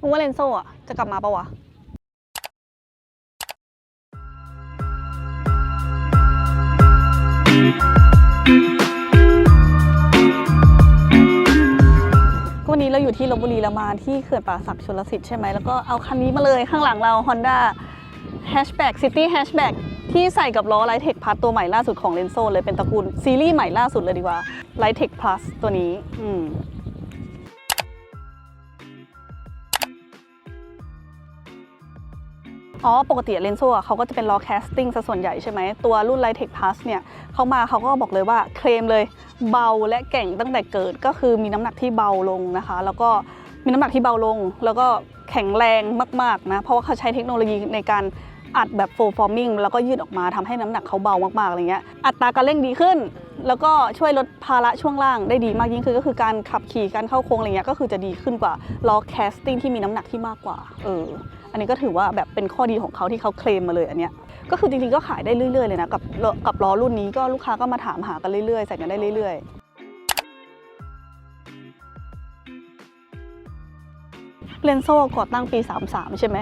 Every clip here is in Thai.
มึงว่าเลนโซ่อะจะกลับมาปะวะวันนี้เราอยู่ที่ลบบุรีเรามาที่เขื่อนป่าศักดิ์ชลสิทธิ์ใช่ไหมแล้วก็เอาคันนี้มาเลยข้างหลังเรา Honda Hatchback City Hatchback ที่ใส่กับล้อ Lightech Plus ตัวใหม่ล่าสุดของ l e n z o เลยเป็นตระกูลซีรีส์ใหม่ล่าสุดเลยดีกว่า Lightech Plus ตัวนี้ อืม อ๋อ ปกติเลนโซ่เขาก็จะเป็นล้อแคสติ้งซะส่วนใหญ่ใช่ไหม ตัวรุ่น Lightech Plus เนี่ยเขามาเขาก็บอกเลยว่าเคลมเลยเบาและแก่งตั้งแต่เกิดก็คือมีน้ำหนักที่เบาลงนะคะ แล้วก็มีน้ำหนักที่เบาลง แล้วก็แข็งแรงมากๆนะ เพราะว่าเขาใช้เทคโนโลยีในการอัดแบบโฟร์ฟอร์มิงแล้วก็ยืดออกมาทำให้น้ำหนักเขาเบามากๆอะไรเงี้ยอัตราการเร่งดีขึ้น แล้วก็ช่วยลดภาระช่วงล่างได้ดีมากยิ่งขึ้นก็คือการขับขี่การเข้าโค้งอะไรเงี้ยก็คือจะดีขึ้นกว่าล้อแคสติ้งที่มีน้ำหนักที่มากกว่าเออ อันนี้ก็ถือว่าแบบเป็นข้อดีของเขาที่เขาเคลมมาเลยอันเนี้ยก็คือจริงๆก็ขายได้เรื่อยๆเลยนะกับกับล้อรุ่นนี้ก็ลูกค้าก็มาถามหากันเรื่อยๆใส่กันได้เรื่อยๆเลนโซ่ก่อตั้งปี 33 ใช่ไหม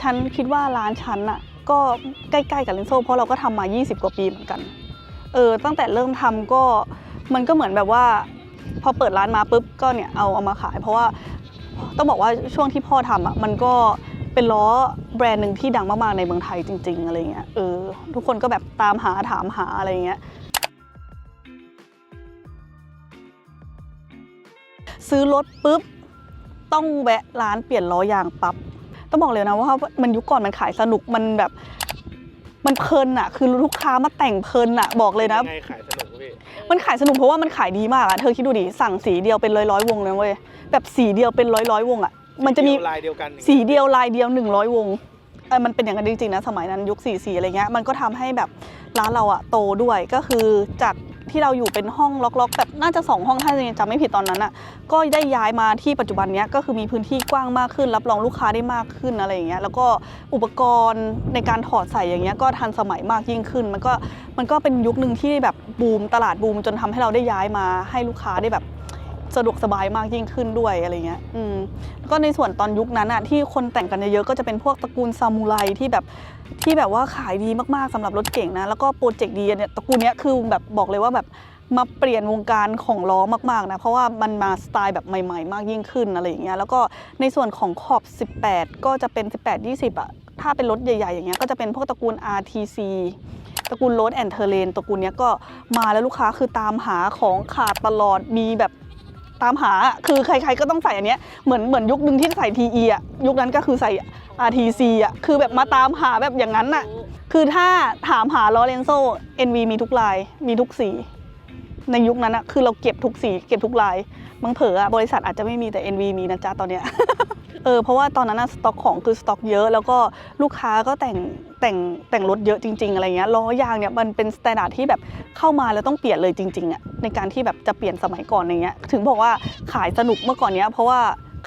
ฉันคิดว่าร้านฉันอะก็ใกล้ๆกับเลนโซ่เพราะเราก็ทำมา 20 กว่าปีเหมือนกัน เออ ตั้งแต่เริ่มทำก็มันก็เหมือนแบบว่า พอเปิดร้านมาปุ๊บก็เนี่ยเอาเอามาขาย เพราะว่า ต้องบอกว่าช่วงที่พ่อทำอะมันก็เป็นล้อแบรนด์หนึ่งที่ดังมากๆในเมืองไทยจริง ๆอะไรเงี้ยเออทุกคนก็แบบตามหาถามหาอะไรเงี้ยซื้อรถปุ๊บต้องแวะร้านเปลี่ยนล้อยางปั๊บต้องบอกเลยนะว่ามันยุคก่อนมันขายสนุกมันแบบ มันเพลินอะคือลูกค้ามาแต่งเพลินอะบอกเลยนะยังไงขายสนุก มันขายสนุกเพราะว่ามันขายดีมากอะเธอคิดดูดิสั่งสีเดียวเป็นร้อยร้อยๆวงเลยเว้ยแบบสีเดียวเป็นร้อยร้อยๆวงอะมันจะมีลายเดียวกันอย่างสีงี้เดียวลายเดียว 100 วงเออมันเป็นอย่างนั้นจริงๆนะสมัยนั้นยุค4สีอะไรเงี้ยมันก็ทำให้แบบร้านเราอะโตด้วยก็คือจาก ที่เราอยู่เป็นห้องล็อกๆแบบน่าจะ 2 ห้องถ้าจำไม่ผิดตอนนั้นอะก็ได้ย้ายมาที่ปัจจุบันนี้ก็คือมีพื้นที่กว้างมากขึ้น รับรองลูกค้าได้มากขึ้นอะไรอย่างเงี้ยแล้วก็อุปกรณ์ในการถอดใส่อย่างเงี้ยก็ทันสมัยมากยิ่งขึ้น มันก็มันก็เป็นยุคหนึ่งที่แบบบูมตลาดบูมจนทำให้เราได้ย้ายมาให้ลูกค้าได้แบบ สะดวกสบายมากยิ่งขึ้นด้วยอะไรเงี้ยอืมแล้วก็ในส่วนตอนยุคนั้นอะที่คนแต่งกันเยอะๆก็จะเป็นพวกตระกูลซามูไรที่แบบที่แบบว่าขายดีมากๆสำหรับรถเก่งนะ แล้วก็โปรเจกต์ดีเนี่ยตระกูลเนี้ยคือแบบบอกเลยว่าแบบมาเปลี่ยนวงการของล้อมากๆนะเพราะว่ามันมาสไตล์แบบใหม่ ๆ มากยิ่งขึ้นอะไรอย่างเงี้ยแล้วก็ในส่วนของขอบ 18 ก็จะเป็น 18 20อะถ้าเป็นรถใหญ่ ๆ อย่างเงี้ยก็จะเป็นพวกตระกูล RTC ตระกูลโรดแอนเทอร์เลนตระกูลเนี้ยก็มาแล้วลูกค้าคือตามหาของขาดตลอดมีแบบ ตามหาคือใครๆก็ต้องใส่อันเนี้ยเหมือนเหมือนยุคหนึ่งที่ใส่ TE อะยุคนั้นก็คือใส่ RTC อะคือแบบมาตามหาแบบอย่างนั้นอะคือถ้าถามหาลอเรนโซ NV มีทุกลายมีทุกสี ในยุคนั้นอะคือเราเก็บทุกสี เก็บทุกลายบางเผลออะบริษัทอาจจะไม่มีแต่ NV มีนะจ๊ะตอนเนี้ย เออเพราะว่าตอนนั้นนะสต็อกของคือสต็อกเยอะ แล้วก็ลูกค้าก็แต่งแต่งแต่งรถเยอะจริง ๆ อะไรเงี้ยล้อยางเนี่ยมันเป็นสแตนดาร์ดที่แบบเข้ามาแล้วต้องเปลี่ยนเลยจริงๆอะในการที่แบบจะเปลี่ยนสมัยก่อนอะไรเงี้ยถึงบอกว่าขายสนุกเมื่อก่อนเนี้ยเพราะว่า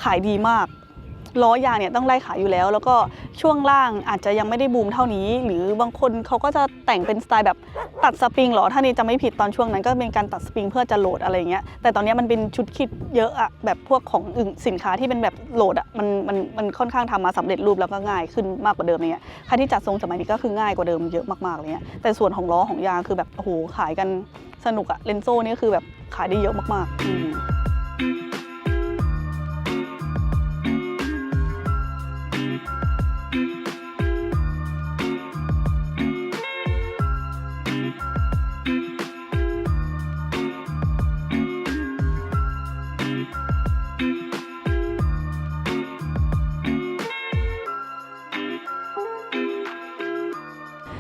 ขายดีมาก ล้อยางเนี่ยต้องไล่ขายอยู่แล้ว แล้วก็ช่วงล่างอาจจะยังไม่ได้บูมเท่านี้ หรือบางคนเขาก็จะแต่งเป็นสไตล์แบบตัดสปริงหรอถ้านี่จะไม่ผิดตอนช่วงนั้นก็เป็นการตัดสปริงเพื่อจะโหลดอะไรเงี้ยแต่ตอนนี้มันเป็นชุดคิดเยอะอะแบบพวกของอื่นสินค้าที่เป็นแบบโหลดอะมันมันมันค่อนข้างทำมาสำเร็จรูปแล้วก็ง่ายขึ้นมากกว่าเดิมเงี้ยใครที่จัดทรงสมัยนี้ก็คือง่ายกว่าเดิมเยอะมากๆเลยเงี้ยแต่ส่วนของล้อของยางคือแบบโอ้โหขายกันสนุกอะเลนโซ่นี่คือแบบขายได้เยอะมากๆ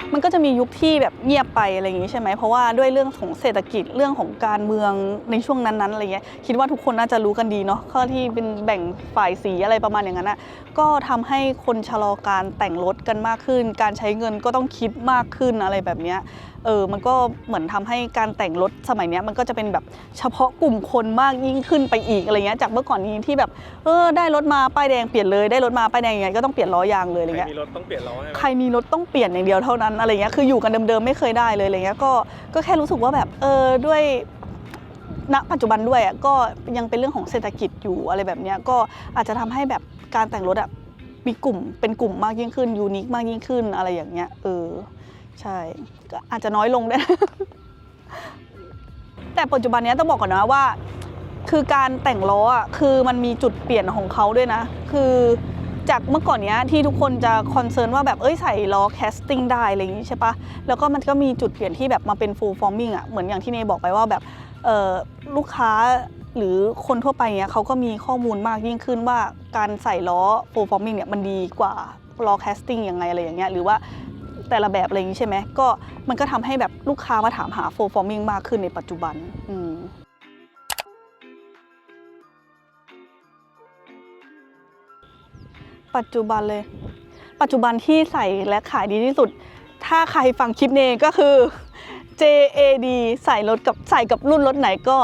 มมันก็จะมียุคที่แบบเงียบไปอะไรอย่างงี้ใช่ไหมเพราะว่าด้วยเรื่องของเศรษฐกิจเรื่องของการเมืองในช่วงนั้นๆอะไรเงี้ยคิดว่าทุกคนน่าจะรู้กันดีเนาะข้อที่เป็นแบ่งฝ่ายสีอะไรประมาณอย่างนั้นอะก็ทำให้คนชะลอการแต่งรถกันมากขึ้น การใช้เงินก็ต้องคิดมากขึ้นอะไรแบบเนี้ยเออมันก็เหมือนทำให้การแต่งรถสมัยเนี้ยมันก็จะเป็นแบบเฉพาะกลุ่มคนมากยิ่งขึ้นไปอีกอะไรเงี้ยจากเมื่อก่อนนี้ที่แบบเออได้รถมาป้ายแดงเปลี่ยนเลยได้รถมาป้ายแดงยังไงก็ต้องเปลี่ยนล้อยางเลยอะไรใครเงี้ยมีรถต้องเปลี่ยนล้อใช่ไหมใครมีรถต้องเปลี่ยนอย่างเดียวเท่านั้นอะไรเงี้ยคืออยู่กันเดิมๆไม่เคยได้เลยอะไรเงี้ยก็ก็แค่รู้สึกว่าแบบเออด้วยณปัจจุบันด้วยอะก็ยังเป็นเรื่องของเศรษฐกิจอยู่อะไรแบบเนี้ยก็อาจจะทำให้แบบการแต่งรถอะมีกลุ่มเป็นกลุ่มมากยิ่งขึ้นยูนิคมากยิ่งขึ้นอะไรอย่างเงี้ยเออใช่ก็อาจจะน้อยลงได้นะแต่ปัจจุบันนี้ต้องบอกก่อนนะว่า คือการแต่งล้ออะคือมันมีจุดเปลี่ยนของเขาด้วยนะ คือ จากเมื่อก่อนเนี้ยที่ทุกคนจะคอนเซิร์นว่าแบบเอ้ยใส่ล้อแคสติ้งได้อะไรอย่างงี้ใช่ปะแล้วก็มันก็มีจุดเปลี่ยนที่แบบมาเป็น full forming อะเหมือนอย่างที่เนยบอกไปว่าแบบลูกค้าหรือคนทั่วไปเนี้ยเขาก็มีข้อมูลมากยิ่งขึ้นว่าการใส่ล้อ full forming เนี่ยมันดีกว่าล้อแคสติ้งยังไงอะไรอย่างเงี้ยหรือว่าแต่ละแบบอะไรอย่างงี้ใช่ไหมก็มันก็ทำให้แบบลูกค้ามาถามหา full forming มากขึ้นในปัจจุบันอืม ปัจจุบันเลย ปัจจุบันที่ใส่และขายดีที่สุด ถ้าใครฟังคลิปเนก็คือ JAD ใส่รถกับใส่กับรุ่นรถไหนก็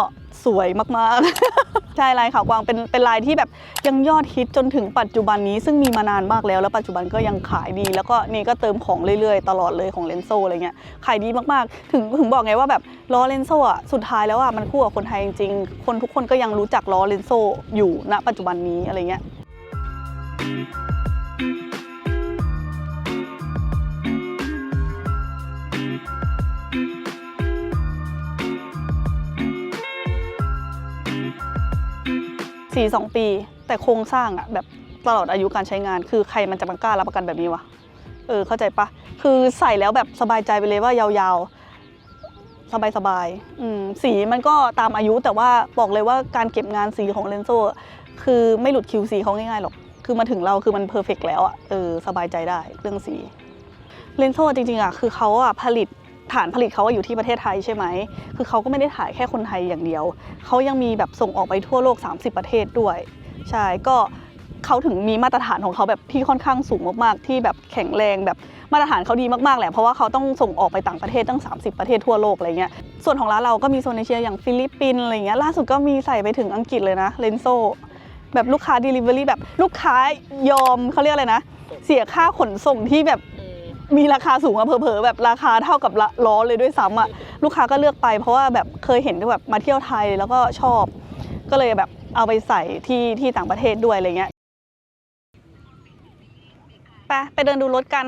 สวยมากๆ ใช่ลายขาวกวางเป็นเป็นลายที่แบบยังยอดฮิตจนถึงปัจจุบันนี้ซึ่งมีมานานมากแล้ว แล้วปัจจุบันก็ยังขายดี แล้วก็นี่ก็เติมของเรื่อยๆ ตลอดเลยของเลนโซอะไรเงี้ยขายดีมากๆ ถึงถึงบอกไงว่าแบบล้อเลนโซอะสุดท้ายแล้วอะมันคู่กับคนไทยจริงๆคนทุกคนก็ยังรู้จักล้อเลนโซอยู่ณปัจจุบันนี้อะไรเงี้ย สี่สองปี แต่โครงสร้างอะแบบตลอดอายุการใช้งาน คือใครมันจะมากล้ารับประกันแบบนี้วะเออเข้าใจปะคือใส่แล้วแบบสบายใจไปเลยว่ายาวๆ สบายๆอืมสีมันก็ตามอายุแต่ว่าบอกเลยว่าการเก็บงานสีของเลนโซ่คือไม่หลุด QC เขาง่ายๆหรอก คือมาถึงเราคือมันเพอร์เฟกแล้วอะเออสบายใจได้เรื่องสีเลนโซ่จริงๆอะคือเขาอะผลิต ฐานผลิตเขาอยู่ที่ประเทศไทยใช่ไหม คือเขาก็ไม่ได้ถ่ายแค่คนไทยอย่างเดียว เขายังมีแบบส่งออกไปทั่วโลก 30 ประเทศด้วย ใช่ ก็เขาถึงมีมาตรฐานของเขาแบบที่ค่อนข้างสูงมากๆ ที่แบบแข็งแรงแบบมาตรฐานเขาดีมากๆแหละ เพราะว่าเขาต้องส่งออกไปต่างประเทศตั้ง 30 ประเทศทั่วโลกอะไรเงี้ย ส่วนของร้านเราก็มีโซนเอเชียอย่างฟิลิปปินส์อะไรเงี้ย ล่าสุดก็มีใส่ไปถึงอังกฤษเลยนะ เลนโซแบบลูกค้า Delivery แบบลูกค้ายอมเขาเรียกอะไรนะ เสียค่าขนส่งที่แบบ มีราคาสูงอะเผลอๆแบบราคาเท่ากับล้อเลยด้วยซ้ำอะลูกค้าก็เลือกไป เพราะว่าแบบเคยเห็นแบบมาเที่ยวไทยแล้วก็ชอบ ก็เลยแบบเอาไปใส่ที่ที่ต่างประเทศด้วยอะไรเงี้ยไปไปเดินดูรถกัน